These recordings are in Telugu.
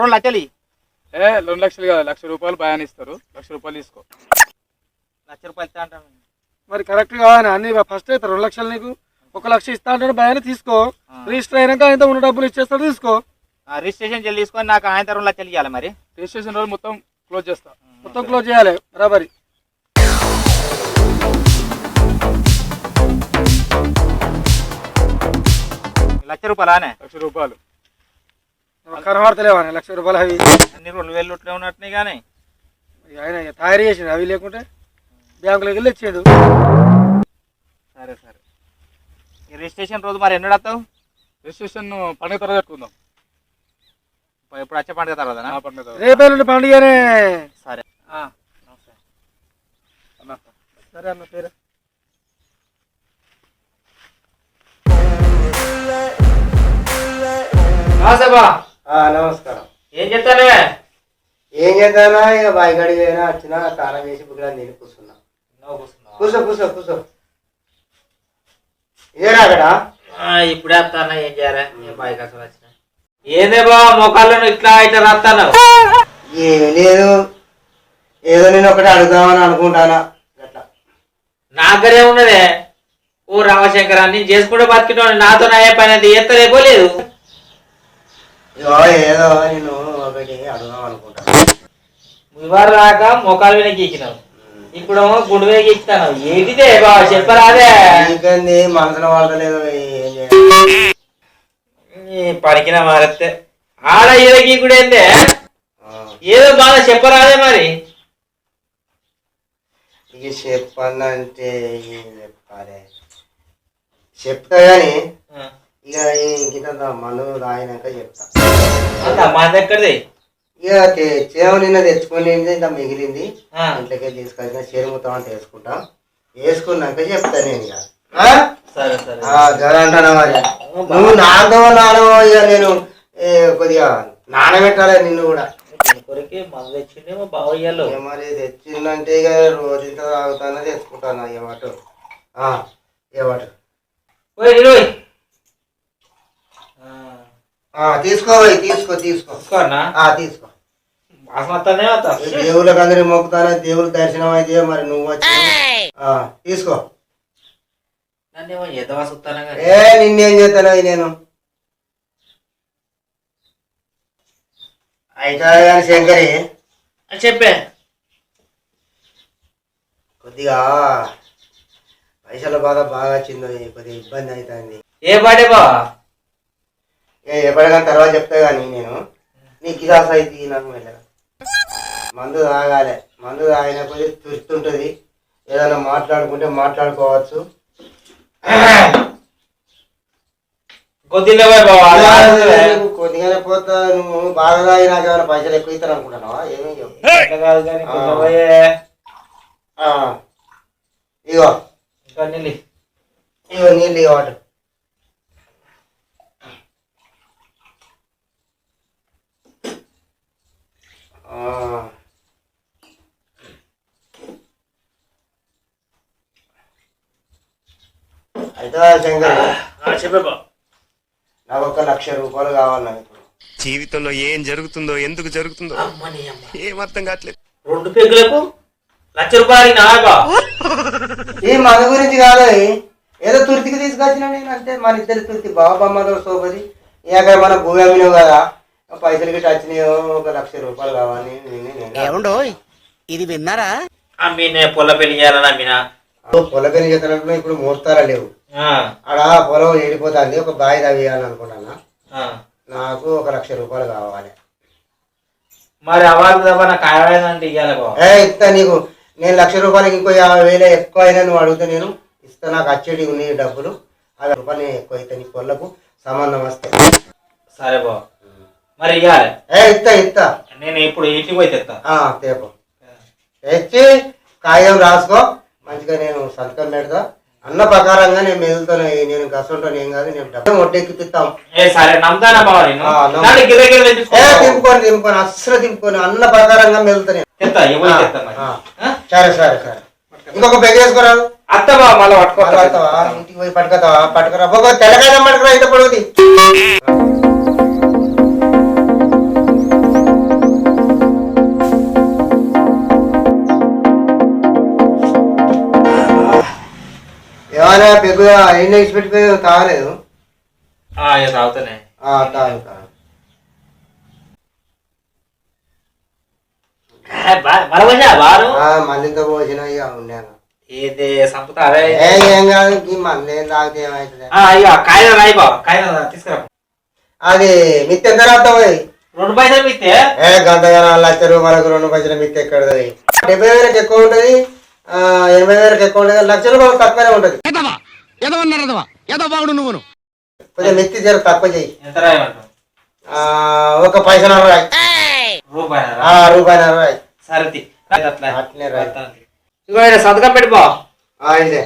రెండు లక్షలు. ఏ రెండు లక్షలు కాదు లక్ష రూపాయలు భయాన్ని ఇస్తారు. లక్ష రూపాయలు తీసుకో. లక్ష రూపాయలు ఇస్తా అంటాను మరి కరెక్ట్ కావాలి అన్ని ఫస్ట్ అయితే రెండు లక్షలు నీకు. ఒక లక్ష ఇస్తా అంటాడు భయాన్ని తీసుకో. రిజిస్టర్ అయినాక ఆయన ఉన్న డబ్బులు ఇచ్చేస్తాడు తీసుకో. రిజిస్ట్రేషన్ చెల్లి తీసుకొని నాకు ఆయన రెండు లక్షలు ఇవ్వాలి మరి. రిజిస్ట్రేషన్ రోజు మొత్తం క్లోజ్ చేస్తా. మొత్తం క్లోజ్ చేయాలి బరాబరి. లక్ష రూపాయలానే లక్ష రూపాయలు. కనబడతలేవా లక్ష రూపాయలు అవి? అన్ని రెండు వేలు ఉట్లే ఉన్నట్టున్నాయి కానీ. ఆయన తయారు చేసిండు అవి లేకుంటే బ్యాంకులోకి వెళ్ళి ఇచ్చేడు సరే సరే. ఈ రిజిస్ట్రేషన్ రోజు మరి ఎన్నడు వస్తావు? రిజిస్ట్రేషన్ పండుగ తర్వాత పెట్టుకుందాం. ఇప్పుడు వచ్చే పండుగ తర్వాత ఆ పండుగ తర్వాత. రేపే నుండి పండుగనే. సరే. అన్న సరే అన్న పేరు. నమస్కారం. ఏం చెప్తానే ఏం చేద్దానా ఇక బాయిగడి పోయినా వచ్చినా స్నానం చేసి బుగ్గులా నేను కూర్చున్నా. కూర్చో కూర్చో కూర్చో. ఇదేనా అక్కడ? ఇప్పుడే వస్తానా ఏం చేయాలి? ఏం బాయ్ అసలు వచ్చిన. ఏందే బా మొక్కలను ఇట్లా ఇట్లా రాస్తాను ఏం లేదు. ఏదో నేను ఒకటి అడుగుదామని అనుకుంటానా. అట్లా. నా దగ్గరే ఉన్నదే ఓ రామశంకర నేను చేసుకుంటే బతికినోడు నాతో నా ఏ పని అది? ఎత్తలేపో లేదు ఇగో ఏదో నేను ఒకటి అడుగుదాం అనుకుంటాను ఇవాళ రాక మొక్కలు వెనక్కి ఎక్కినావు ఇప్పుడు గుండు వెనక్కి ఎక్కుతాను ఏంటిదే బా చెప్పరాదే. ఇంకేంది మనసులో వాడతలేదు ఏం చేయాలి? ఈ పలికిన మారతే ఆడ ఏందే ఆ, ఏదో బాగా చెప్పరాదే మరి. ఇక ఏం చెప్పాలి? చెప్తా కానీ ఇక ఇంకింత మందు తాగినాక చెప్తా. అంత మా దగ్గరది ఇక తెచ్చాము నిన్న తెచ్చుకొని ఇంత మిగిలింది. ఇంట్లోకి తీసుకొచ్చిన చీరముతాం అని వేసుకుంటా. వేసుకున్నాక చెప్తా నేను ఇక? సరే అంటానా మరి? నువ్వు నాతో నానో ఇక నేను ఏ, కొద్దిగా నానబెట్టాలి నిన్ను కూడా. కొరికి మందు తెచ్చిండేమో బావయ్యాలో ఇక మరి తెచ్చిందంటే ఇక రోజు ఇంత తాగుతానో తెచ్చుకుంటాను ఏమటు ఏమటు ఓయ్ ఇరోయ్ తీసుకో పోయి, తీసుకో తీసుకో. తీసుకోనా? ఆ, తీసుకో. దేవుళ్ళకి అందరి మొక్కుతానే దేవుళ్ళ దర్శనం అయితే మరి నువ్వు వచ్చి ఆ, తీసుకో. ఏ నిన్నేం చేస్తాను నేను? అయితే శంకరి. చెప్పే. కొద్దిగా పైసల బాధ బాగా వచ్చింది కొద్దిగా ఇబ్బంది అవుతుంది. ఏ పాటే బా ఏ ఎప్పటికైనా తర్వాత చెప్తా కానీ నేను. నీకు గిరాస్ అయితే నాకు మందు తాగాలి. మందు తాగిన కొద్ది తుస్తుంటుంది ఏదైనా మాట్లాడుకుంటే మాట్లాడుకోవచ్చు. కొద్దిగానే పోతా నువ్వు బాగా తాగి నాకు ఏమైనా పైసలు ఎక్కువ ఇస్తాను అనుకుంటున్నావా ఏమీ ఇగో. ఇగో నీళ్ళు ఇగో అయితే శంకర్ చెప్పే బా. నాకు ఒక లక్ష రూపాయలు కావాలి నాకు ఇప్పుడు. జీవితంలో ఏం జరుగుతుందో ఎందుకు జరుగుతుందో ఏం అర్థం కావట్లేదు. రెండు పెగ్గులకు లక్ష రూపాయలు నాగా ఈ మన గురించి కాదు ఏదో తుర్తికి తీసుకొచ్చిన నేను అంటే మన ఇద్దరి తుర్తి బాబమ్మతో సోపది ఇక మన భూమి అమ్మినావు కదా. పైసలు గిట్ట వచ్చినాయో ఒక లక్ష రూపాయలు కావాలి ఏమండో ఇది విన్నారా? అమ్మినే పొల్ల పెళ్ళి చేయాలని అమ్మినా? పొల పెళ్ళి చేస్తున్నప్పుడు ఇప్పుడు ముహూర్తాలు లేవు. ఆ, ఆడ పొలం ఎండిపోతుంది ఒక బావి తవ్వేయాలని అనుకున్నాను. నాకు ఒక లక్ష రూపాయలు కావాలి. మరి అవార్డు ఇస్తా నీకు. నేను లక్ష రూపాయలకి ఇంకో యాభై వేలు ఎక్కువ అయినా నువ్వు అడిగితే నేను. ఇస్తా నాకు వచ్చేటి ఉన్నాయి డబ్బులు. అవి రూపాయలు ఎక్కువ అయితే నీ పొలకు సంబంధం వస్తే. సరే బావ. మరి ఇవ్వాలి ఇస్తా ఇస్తా నేను ఇప్పుడు ఇంటికి పోయి తెస్తా ఆ, తేపు తెచ్చి కాగితం రాసుకో. మంచిగా నేను సంతకం పెడతా. అన్న ప్రకారంగా నేను మెదులుతాను. నేను కసుంటాను ఏం కాదు నేను డబ్బు తెచ్చుకో. దింపుకొని దింపుకొని అస్సలు దింపుకొని అన్న ప్రకారంగా మెదులుతా? సరే సరే సరే. ఇంకొక పెగ్ వేసుకోరాదు అత్త బావ మళ్ళీ పట్టుకో పట్టుకొస్తావా? ఇంటికి పోయి పట్టుకొస్తావా? పట్టుకురా. తెల్లకాయ పట్టుకురా ఇంత పొడుగుది. ఏమైనా పెగ్గుగా ఎండ పెట్టిపోయి తాగలేదు. తాగుతానే. తాగు మళ్ళీంత పోసిన ఇక ఉండాను ఇది సంపుతా అదే ఏ ఏం కాదు ఈ మళ్ళీ తాగితే ఏమవుతుంది తీసుకురా. అది మిత్తి ఎంత రెండు పైసలు ఏ గంటగా లక్ష రూపాయలకు రెండు పైసలు మిత్తి ఎక్కడ డెబ్బై వేలకు ఎక్కువ ఉంటుంది? ఎనభై వేలకు ఎక్కువ ఉంటుంది లక్ష రూపాయలు తక్కువనే ఉంటుంది. ఎదవా ఎదవన్నారు ఎదవా. ఎదవ బాగుడు నువ్వును. కొంచెం మిత్తి జర తక్కువ చెయ్యి. ఒక పైసలు రాయి రూపాయలు ఆ, రూపాయలు రాయి సరే తీ. రాయి అట్లా అట్లనే రాయి. ఇదిగో ఈడ సంతకం పెట్టి బావ ఆ, ఇదే.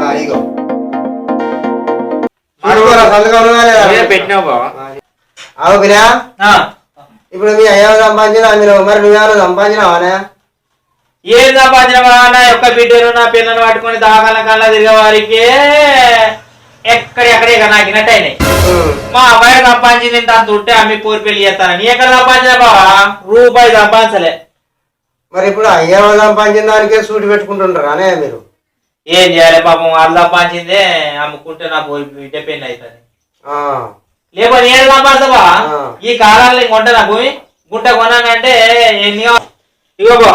ఆ, ఇగో. చూసుకోరా, సంతకం ఉన్నదా లేదా? ఏ పెట్టినావు బావ. బిరా ఆ. ఇప్పుడు మీ అయ్యా సంపాదించిన మీరు మరి నువ్వేమైనా సంపాదించినావానే ఏం సంపాదించిన నా యొక్క బిడ్డను నా పిల్లను పట్టుకొని దాకాల కల్లా తిరిగే వారికి ఎక్కడెక్కడ ఇక నాకినట్టు అయినాయి మా అమ్మాయి సంపాదించింది ఇంత ఉంటే అమ్మి పూరి పెళ్ళి చేస్తాను నీ ఎక్కడ సంపాదించిన బావా? రూపాయి సంపాదించలే. మరి ఇప్పుడు అయ్యా సంపాదించిన దానికే సూటి పెట్టుకుంటుంటారా అనే మీరు? ఏం చేయాలి పాపం? వాళ్ళు సంపాదించిందే అమ్ముకుంటే నా పోయి బిడ్డ పెళ్ళి అవుతుంది. లేకపోతే నేను సంపాదిస్తావా ఆ. ఈ కాలంలో ఇంకొంట నా భూమి. గుంట కొన్నానంటే ఎన్ని? ఇగో బా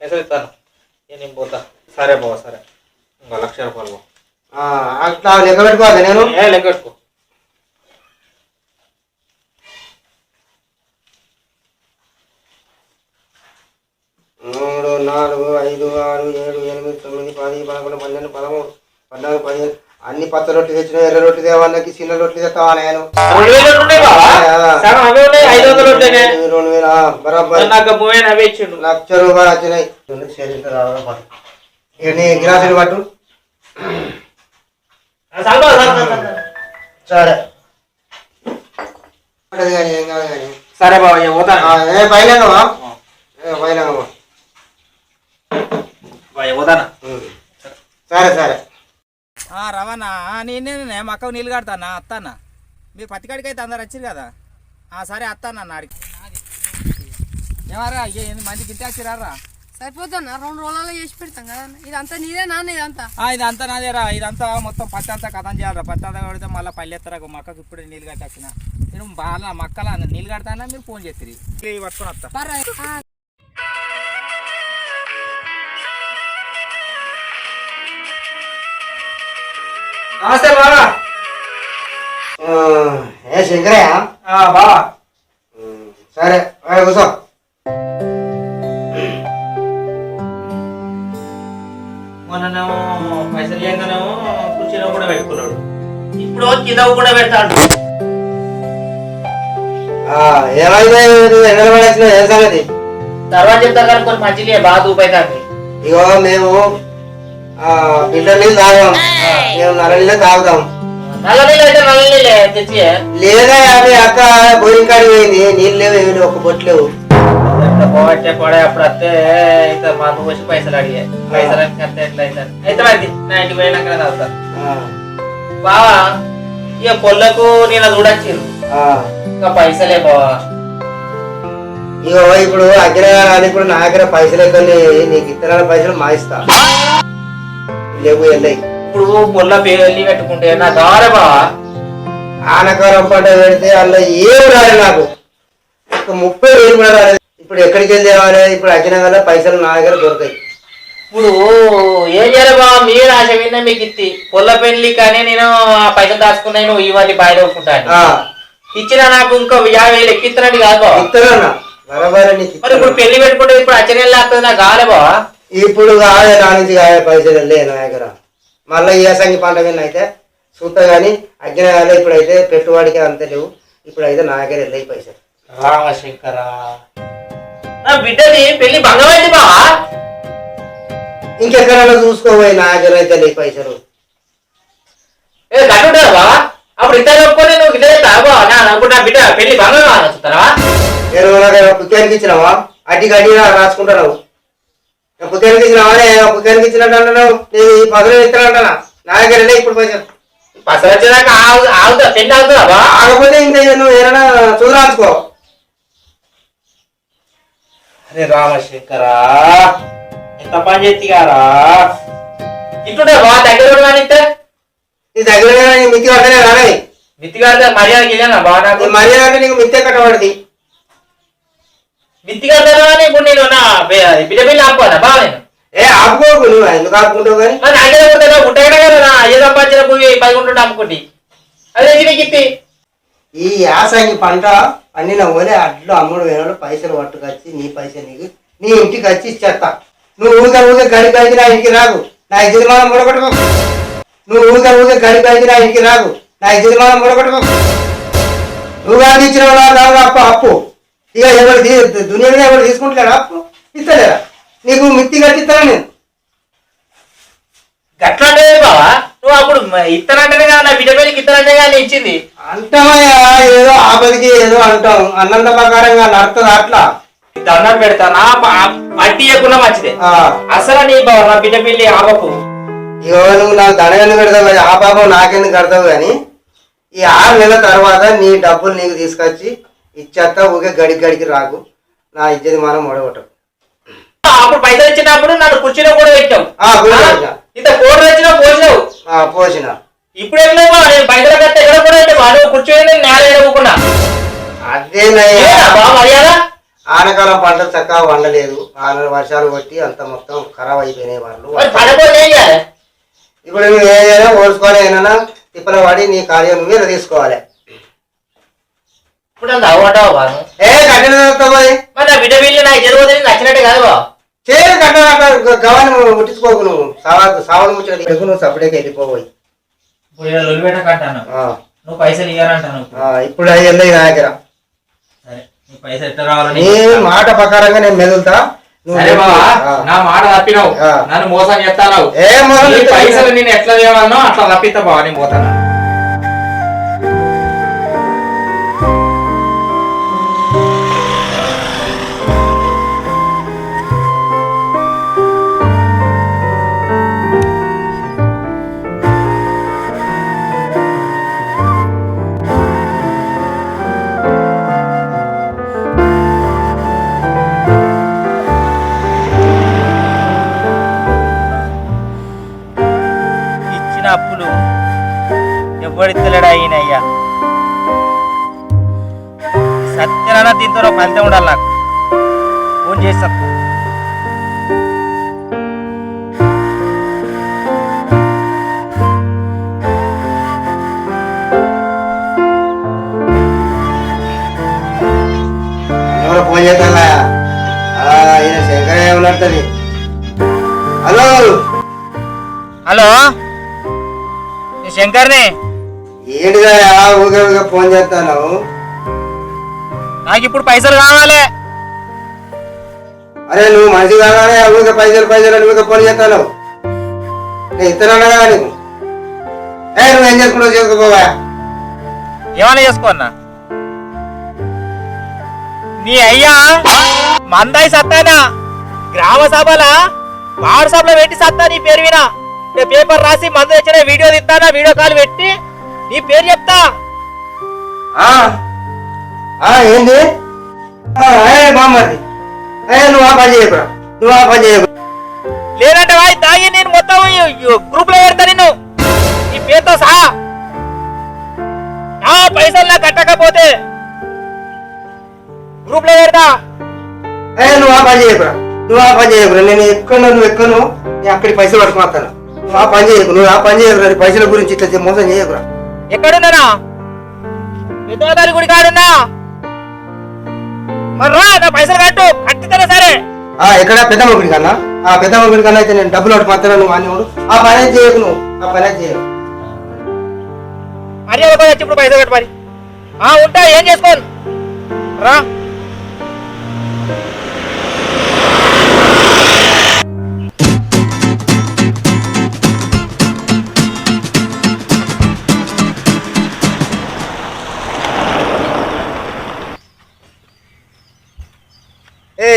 ఎసరు ఇస్తాను. ఇక నేను పోతా. సరే బావ సరే. ఇంకో లక్ష రూపాయలు అట్లా లెక్క పెట్టుకోవాలి నేను? ఏ లెక్క పెట్టుకో. మూడు నాలుగు ఐదు ఆరు ఏడు ఎనిమిది తొమ్మిది పది పదకొండు పన్నెండు పదమూడు పద్నాలుగు పదిహేను అన్ని పచ్చ రొట్టెలు తెచ్చిన ఎర్ర రొట్టె తేవాళ్ళకి చిన్న రొట్టె తెస్తావా నేను రెండు వేలు బరాబర్. నాకు లక్ష రూపాయలు వచ్చినాయి పట్టు. గిలాసులు. సరే. సరే ఇక పోతాను బావ, ఇక పోతాను? సరే సరే. నేనే అక్కకు నీళ్ళు కడతానా అత్తానా మీరు పత్తికాడికి అయితే అందరు వచ్చారు కదా? ఆ, సరే అత్తానా నాడికి ఏమారా మంది గిట్టి వచ్చిరారా సరిపోతున్నా రెండు రోజులలో చేసి పెడతాం కదా ఇదంతా నీదే నాన్న ఇదంతా? ఇదంతా నాదేరా ఇదంతా మొత్తం పత్తి అంతా కథం చేయాలరా. పత్తి అంతా కడితే మళ్ళీ పల్లె ఎత్తరా మా అక్కకు ఇప్పుడే నీళ్ళు కట్టొచ్చిన నేను బాగా మక్కల నీళ్ళు కడతానా మీరు ఫోన్ చేస్తారు పట్టుకొని వస్తా నమస్తే బావా. ఆ, ఏ శంకరయ్య? ఆ, బావా. సరే కూర్చో. మొన్ననేమో పైసలు లేకనేమో కుర్చీలో కూడా పెట్టుకున్నాడు. ఇప్పుడు కింద కూడా పెడతాడు. తర్వాత చెప్తారు కానీ కొన్ని మంచిగా బాగా దూపైతుంది. ఇగో మేము ఫిల్టర్ నీళ్ళు తాగాం. మేము నల్ల నీళ్ళు తాగుతాం. నల్ల నీళ్ళు అయితే నల్ల నీళ్ళే తెచ్చి. లేదా మీ అక్క బోరింగ్ కాడికి పోయింది. నీళ్ళు లేవు ఏమి లేవు, ఒక్క బొట్టు లేవు. పోవట్టే పోడే అప్పుడు వస్తే ఇంత మందు వచ్చి పైసలు అడిగే. పైసలు అంతే ఎట్లా అయితే అయితే మరి నా ఇంటికి పోయినాక బావా ఇక పొల్లకు నేను చూడొచ్చు ఆ. ఇంకా పైసలే బావా. ఇగో ఇప్పుడు అగ్రహారానికి ఇప్పుడు నా దగ్గర పైసలు ఎక్కువ నీకు ఇతర పైసలు మా ఇస్తా. లేవు వెళ్ళాయి ఇప్పుడు పొల్ల పెళ్ళి పెట్టుకుంటే నా దారే బావా. ఆనకారం పంట పెడితే అందులో ఏం రాలేదు నాకు. ఒక ముప్పై వేలు కూడా రాలేదు. ఇప్పుడు ఎక్కడికి వెళ్ళి తేవాలి ఇప్పుడు అగ్గిన వల్ల పైసలు నా దగ్గర దొరకాయి ఇప్పుడు ఏం చేయాలి బావ? మీరు ఆశ విన్నా మీకు ఇత్తి. పొల్ల పెళ్ళి కానీ నేను ఆ పైసలు దాచుకున్నాయి నువ్వు ఇవన్నీ బయట ఒప్పుకుంటాను ఇచ్చిన నాకు ఇంకా యాభై వేలు ఎక్కిస్తున్నట్టు కాదు బావ. ఇస్తానన్నా మరి ఇప్పుడు. పెళ్ళి పెట్టుకుంటే ఇప్పుడు అచ్చనే వస్తుంది నాకు కాలే బావా. ఇప్పుడు కాదే నా నుంచి కాదే పైసలు వెళ్ళే నా దగ్గర మళ్ళీ ఈ అసంగి పంట విన్న అయితే చూస్తా కానీ వల్ల ఇప్పుడైతే పెట్టుబడికి అంత లేవు. ఇప్పుడైతే నా దగ్గర వెళ్ళాయి పైసలు. రామశంకర. నా బిడ్డది పెళ్ళి భంగమైంది బావా. ఇంకెక్కడైనా చూసుకోబోయి నా దగ్గర అయితే లేవు పైసలు. ఏ బావా? అప్పుడు ఇద్దరు ఒప్పుకొని నువ్వు ఇద్దరు బావా? నా నాకు నా బిడ్డ పెళ్ళి భంగం చూస్తారా పుత్యానికి ఇచ్చినావా? అడ్డి గడ్డి రాసుకుంటున్నావు పుత్యానికి ఇచ్చినావా పుత్యానికి ఇచ్చినట్టు అంటున్నావు నేను ఈ పదవి ఇస్తానంటానా నా దగ్గర వెళ్ళే ఇప్పుడు పైసలు పసలు వచ్చేదాకా ఆగు ఆగుతా పెళ్ళి ఆగుతుందా కాకపోతే ఇంకా నువ్వు ఏమైనా చూడరాచుకో అరే రామశంకరా ఎంత పని చేతిగారా? ఇట్లుంటే బా దగ్గర కానిస్తే నీ దగ్గర మిత్తి కట్టలే రానే మిత్తిగారితో మర్యాద గెలినా బా నాకు? మర్యాద నీకు మిత్తే కట్టబడింది. మిత్తిగారితో కానీ ఇప్పుడు నేను నా బిడ్డ బిడ్డ ఆపుకోనా బా నేను ఏ ఆపుకోకు నువ్వు ఎందుకు ఆపుకుంటావు కానీ మరి నాకే ఉంటుందా ఉంటాయి కదా నా ఏ సంపాదించిన భూమి పది గుంటుంటే అమ్ముకుంటి అదే నీకు ఇప్పి ఈ యాసంగి పంట పండిన పోలే అడ్లు అమ్ముడు వేరే పైసలు పట్టుకొచ్చి నీ పైసలు నీకు నీ ఇంటికి వచ్చి ఇచ్చేస్తా నువ్వు ఊరికే ఊరికే గడి పైకి నా ఇంటికి రాకు నా యజమానం ముడగొట్టుకో నువ్వు ఊరికే ఊరికే గడి పైకి నా ఇంటికి రాకు నా యజమానం ముడగొట్టుకో నువ్వు వాళ్ళు అప్పు అప్పు ఇక ఎవరు దునియా ఎవరు తీసుకుంటలేరా అప్పు? ఇస్తలేరా నీకు మిత్తి కట్టిస్తాను నేను? గట్లంటే బావా. నువ్వు అప్పుడు ఇత్తనంటేనే కదా నా బిడ్డ బిడ్డకి ఇత్తనంటే కానీ ఇచ్చింది. అంటామయ్యా ఏదో ఆపదికి ఏదో అంటాం. అన్నంత ప్రకారంగా నడుతుంది అట్లా? దండం పెడతానా పట్టి ఎక్కున్నా మంచిదే. ఆ, అసలు నీ బావ నా బిడ్డ పిల్లి ఆపకు. ఇగో నువ్వు నాకు దండగని పెడతావు కదా, ఆ పాపం నాకెందుకు కడతావు కానీ ఈ ఆరు నెలల తర్వాత నీ డబ్బులు నీకు తీసుకొచ్చి ఇచ్చేస్తా ఊకే గడికి గడికి రాకు. నా ఇజ్జది మనం మొడగొట్టవు అప్పుడు పైసలు ఇచ్చినప్పుడు నన్ను కుర్చీలో కూడా పెట్టావు. పెట్టా. ఇంత కోడి వచ్చినా పోసినావు ఆ, పోసిన. ఇప్పుడు లేవా నేను పైసలు కట్టే ఎక్కడ కూడా పెట్టావా నువ్వు కూర్చొని నేల బాగా మర్యాద? ఆనకాలం పంటలు చక్కగా వండలేదు ఆన వర్షాలు కొట్టి అంత మొత్తం ఖరాబ్ అయిపోయినాయి వాళ్ళు ఇప్పుడు నువ్వు ఏదైనా ఓడ్చుకొని ఏమైనా తిప్పల పడి నీ కార్యం నువ్వే తీసుకోవాలి ఇప్పుడు అంత అవ్వటావు బాను ఏ కట్టిన పోయి. మరి నా బిడ్డ పిల్లి నాకు జరుగుతుంది నచ్చినట్టే కాదు బా చేరు కట్ట గవాన్ని ముట్టించుకోకు నువ్వు. సావదు సావడు ముచ్చట తీయకు, నువ్వు సపరేట్గా వెళ్ళిపోయి ఇప్పుడు ఇలా లొల్లి పెట్టకంటాను నువ్వు పైసలు ఇయ్యారంటాను ఇప్పుడు. వెళ్ళి నా దగ్గర. సరే నీ పైసలు ఎట్లా రావాలని నీ మాట ప్రకారంగా నేను మెదులుతా. నువ్వు సరే బావా ఆ. నా మాట తప్పినావు. నన్ను మోసం చేస్తాను ఏ మోసం? పైసలు నేను ఎట్లా తేవాలనో అట్లా తప్పిస్తా బావా నేను పోతాను ఈయనయ్యా? సత్యనారాయణ దీంతో ఫలితం ఉండాలి నాకు. ఫోన్ చేసి చెప్తా. ఎవరో ఫోన్ చేస్తానా? ఈయన శంకరయ్య ఉన్నట్టుంది హలో? హలో? శంకర్ని? ఏంటిదా ఊగే ఊగే ఫోన్ చేస్తాను? నాకు ఇప్పుడు పైసలు కావాలి. అరే నువ్వు మనిషి కాగానే ఊగే పైసలు పైసలు అని ఊగే ఫోన్ చేస్తాను. నేను ఇస్తానన్నా కదా నీకు. ఏ నువ్వు ఏం చేసుకుంటావు చేసుకోపోవా? ఏమైనా చేసుకోన్నా నీ అయ్యా మందాయి సత్తానా? గ్రామ సభల? వాట్సాప్లో పెట్టి సత్తా నీ పేరు వినా పేపర్ రాసి మందు తెచ్చిన వీడియో తీస్తానా వీడియో కాల్ పెట్టి. నీ పేరు చెప్తా. ఆ, ఆ, ఏంది? బామ్మది నువ్వు ఆ పని చేయకురా నువ్వు ఆ పని చేయకు. లేదంటే వాయి తాగి నేను మొత్తం గ్రూప్లో పెడతా నిన్ను. నీ పేరుతో సహా. నా పైసలు నాకు కట్టకపోతే గ్రూప్లో పెడతా. నువ్వు ఆ పని చేయకురా నువ్వు ఆ పని చేయకురా నేను ఎక్కను నువ్వు ఎక్కను నేను అక్కడికి పైసలు పట్టుకుని వస్తాను. నువ్వు ఆ పని చేయకు నువ్వు ఆ పని చేయకురా పైసల గురించి ఇట్లా మోసం చేయకురా ఎక్కడున్నానా పెద్దవారి గుడి కాడున్నా మరి రా నా పైసలు కట్టు కట్టితేనే సరే. ఆ ఎక్కడ? పెద్ద మొగుడి కన్నా ఆ పెద్ద మొగుడి కన్నా అయితే నేను డబ్బులు ఒకటి మాత్రం నువ్వు అని ఆ పని అయితే చేయకు నువ్వు. ఆ పని అయితే చేయకు. మరి ఒక వచ్చి ఇప్పుడు పైసలు కట్టు మరి. ఆ ఉంటా ఏం చేసుకోను? రా.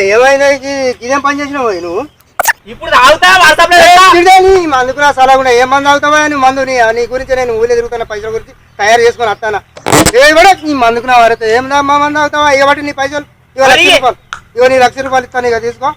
ఏమైనా ఇది- పని చేసినావు నువ్వు? ఇప్పుడు మందుకు నా సలహా ఏం మందు అవుతావా నీ మందు నీ గురించి నేను ఊళ్ళో తిరుగుతున్న పైసల గురించి తయారు చేసుకొని వస్తానా? ఏ కూడా నీ మందుకు నా వారితే ఏం మా మందు అవుతావా ఇవ్వటి నీ పైసలు. మరి లక్ష రూపాయలు. ఇగో నీ లక్ష రూపాయలు ఇస్తాను ఇక తీసుకో.